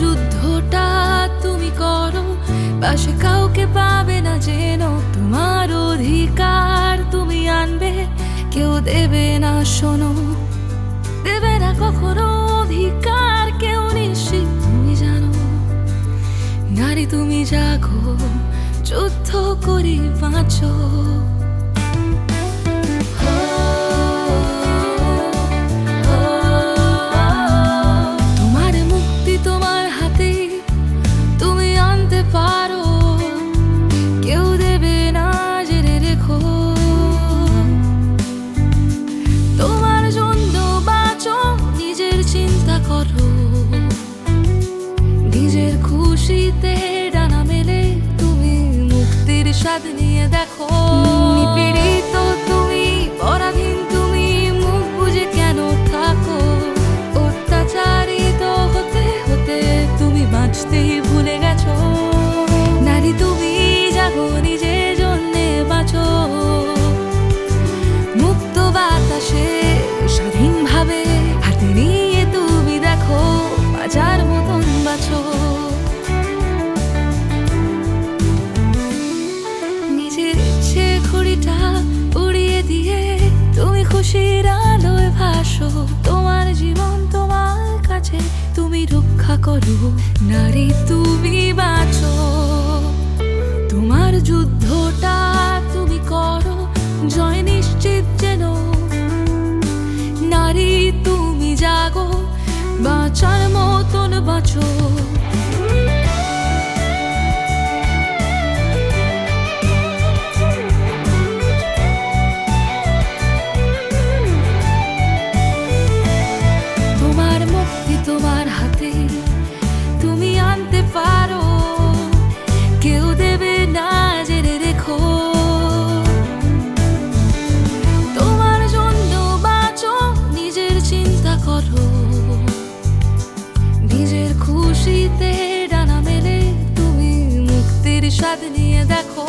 যুদ্ধটা তুমি করো। পাশে কাউকে পাবে না যেন, তোমার অধিকার তুমি আনবে। কেউ দেবে না, শোনো। দেবে না কখনো অধিকার, কেউ নিশ্চিত তুমি জানো। নারী তুমি জাগো, যুদ্ধ করি বাঁচো। খুশিতে ডানা মেলে তুমি মুক্তির স্বাদ নিয়ে দেখো। খুশির আলোয় ভাসো, তোমার জীবন তোমার কাছে, তুমি রক্ষা করো, নারী তুমি বাঁচো। তোমার যুদ্ধটা তুমি করো, জয় নিশ্চিত যেন। নারী তুমি জাগো, বাঁচার মতন বাঁচো। স্বাদ নিয়ে দেখো।